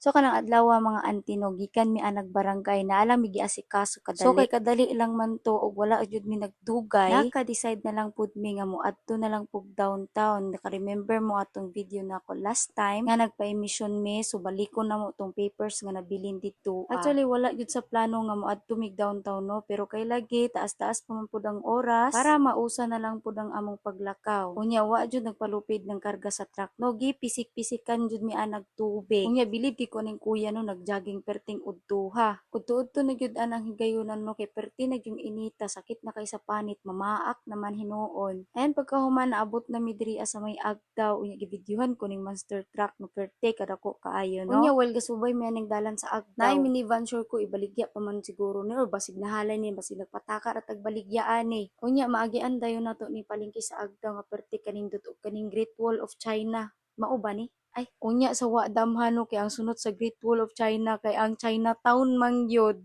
So kanang adlaw mga auntie no gikan mi anag barangay na alam mi giasikaso kadali. So kay kadali lang man to ug wala jud mi nagdugay. Naka-decide na lang pud mi nga moadto na lang pug downtown. Naka-remember mo atong video na ako last time nga nagpa-emission mi so balikon na mo tong papers nga nabilin dito. Actually wala jud sa plano nga moadto mi downtown no pero kay lagi taas-taas pa man pud ang oras para mausa na lang pud ang among paglakaw. Unya wa jud nagpalupid ng karga sa truck no gipisik-pisikan jud mi anag tubig. Unya bilib ko ning kuya no nagjaging perting udtuha. Udto-udto na gyud anang higayonan no kay perti na yung inita sakit na kay sa panit mamaak naman hinuon. Ayan pagkahuman naabot na mi diri sa may agdaw unya gibidyuhan ko ning monster truck no perte kadako kaayo no. Unya well gasubay mi aning dalan sa agdaw. Naay minivan sure ko ibaligya pa man siguro ni or basig nahalay ni basig nagpataka ra tag baligyaan ni. Unya maagian dayon nato ni palingki sa agdaw nga perte kaning dut kaning Great Wall of China. Mao ba ni? Ay, unya sa wa damhano kay ang sunod sa Great Wall of China kay ang Chinatown man gyud.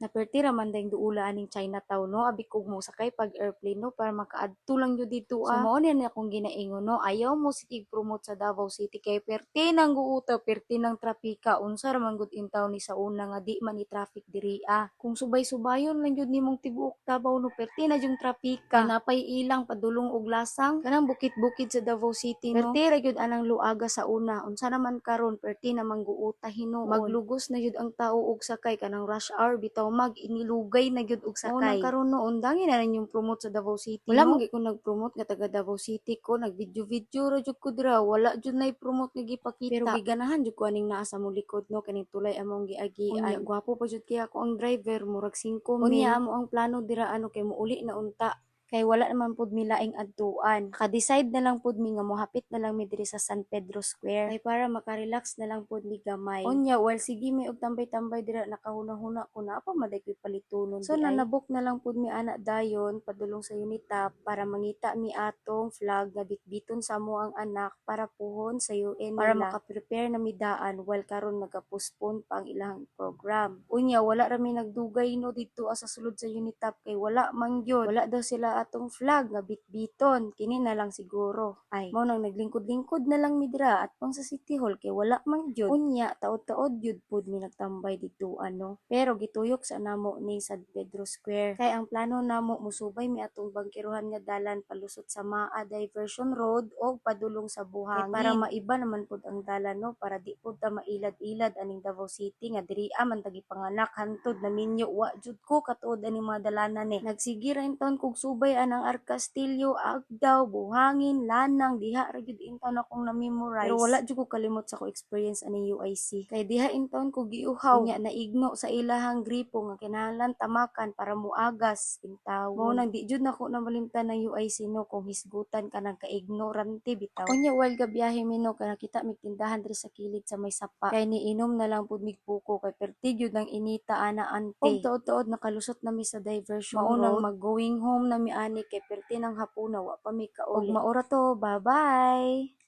Napertira man dayong duula aning Chinatown no abi kog mo sakay pag airplane no para makaadto lang jud dito ah. So mao ni akong ginaingon no ayaw mo city promote sa Davao City kay perti nang guuta perti nang trapika unsa ra man gud intaw ni sa una nga di man ni traffic diri ah. Kung subay-subayon lang jud nimong tibuok Davao no perti na yung trapika. Napay ilang padulong og lasang kanang bukid-bukid sa Davao City no. Perti ra gyud anang luaga sa una unsa naman karon perti na mangguuta hinuon. Maglugos na gyud ang tao og sakay kanang rush hour bitaw mag inilugay na gyud og sakay. karon noon dangin na rin yung promote sa Davao City. Wala no? mo ko nag-promote nga taga Davao City ko, nag-video-video ra jud ko dira. Wala jud nay promote nga gipakita. Pero giganahan jud ko aning naa sa mo likod no kaning tulay among giagi. Ay gwapo pa jud kaya ako ang driver murag 5 mil. Unya amo ang plano dira ano kay muuli na unta kay wala naman pud mi laing adtuan. Ka-decide na lang pud mi nga mohapit na lang mi diri sa San Pedro Square. Kay para maka-relax na lang pud mi gamay. Unya, well sige mi og tambay-tambay dira nakahuna-huna ko na pa maday ko'y palitunon. So nanabok na lang pud mi ana dayon padulong sa Unitap para mangita mi atong flag nga bitbiton sa mo ang anak para puhon sa UN para maka-prepare na mi daan while karon nagapostpone pa ang ilang program. Unya, wala ra mi nagdugay no dito ah, sa sulod sa Unitap kay wala man gyud. Wala daw sila atong flag nga bitbiton. Kini na lang siguro. Ay, mao nang naglingkod-lingkod na lang mi dira at pang sa City Hall kay wala man gyud. Unya, taod-taod gyud pud mi nagtambay dito ano. Pero gituyok sa namo ni San Pedro Square. Kay ang plano namo musubay mi atong bangkiruhan nga dalan palusot sa Maa Diversion Road o padulong sa Buhangin. para maiba naman pud ang dalan no para di pud ta mailad-ilad aning Davao City nga diri man tagi panganak hantod na minyo wa jud ko katuod ani mga dalanan ni. Nagsige ra inton kog subay anang Arcastillo, Agdaw, Buhangin, Lanang, diha ra gyud inton akong na-memorize. Pero wala jud ko kalimot sa ko experience ani UIC. Kay diha inton ko giuhaw nya naigno sa ilahang gripo nga kinahanglan tamakan para muagas intaw. Mao nang di jud nako na malimtan ng UIC no kung hisgutan ka ng ka-ignorante bitaw. Unya while gabiyahe mi no kaya kita mig tindahan diri sa kilid sa may sapa. Kay niinom na lang pud mig puko kay perti gyud ang inita ana ante. Tuod-tuod nakalusot na mi sa diversion Mao nang mag-going home na mi ani kay perti ng hapuna wa pa mi kauli. Ug maura to, bye-bye.